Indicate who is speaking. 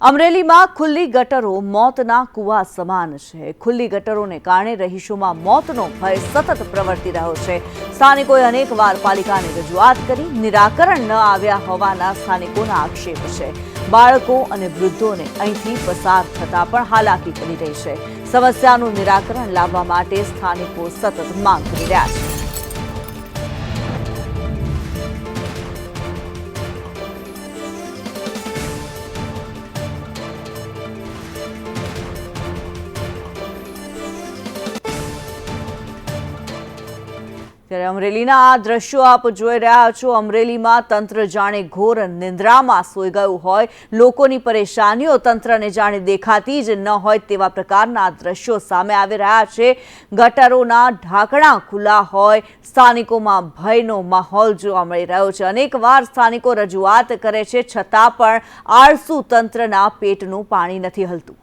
Speaker 1: અમરેલીમાં ખુલ્લી ગટરો મોતના કુવા સમાન છે. ખુલ્લી ગટરોને કારણે રહીશોમાં મોતનો ભય સતત પ્રવર્તી રહ્યો છે. સ્થાનિકોએ અનેકવાર પાલિકાને રજૂઆત કરી નિરાકરણ ન આવ્યા હોવાના સ્થાનિકોના આક્ષેપ છે. બાળકો અને વૃદ્ધોને અહીંથી પસાર થતા પણ હાલાકી કરી રહી છે. સમસ્યાનું નિરાકરણ લાવવા માટે સ્થાનિકો સતત માંગ કરી રહ્યા છે. ત્યારે અમરેલીના આ દ્રશ્યો આપ જોઈ રહ્યા છો. અમરેલીમાં તંત્ર જાણે ઘોર નિંદ્રામાં સૂઈ ગયું હોય. લોકોની પરેશાનીઓ તંત્રને જાણે દેખાતી જ ન હોય તેવા પ્રકારના દ્રશ્યો સામે આવી રહ્યા છે. ગટરોના ઢાંકણા ખુલ્લા હોય. સ્થાનિકોમાં ભયનો માહોલ જોવા મળી રહ્યો છે. અનેકવાર સ્થાનિકો રજૂઆત કરે છે, છતાં પણ આળસુ તંત્રના પેટનું પાણી નથી હલતું.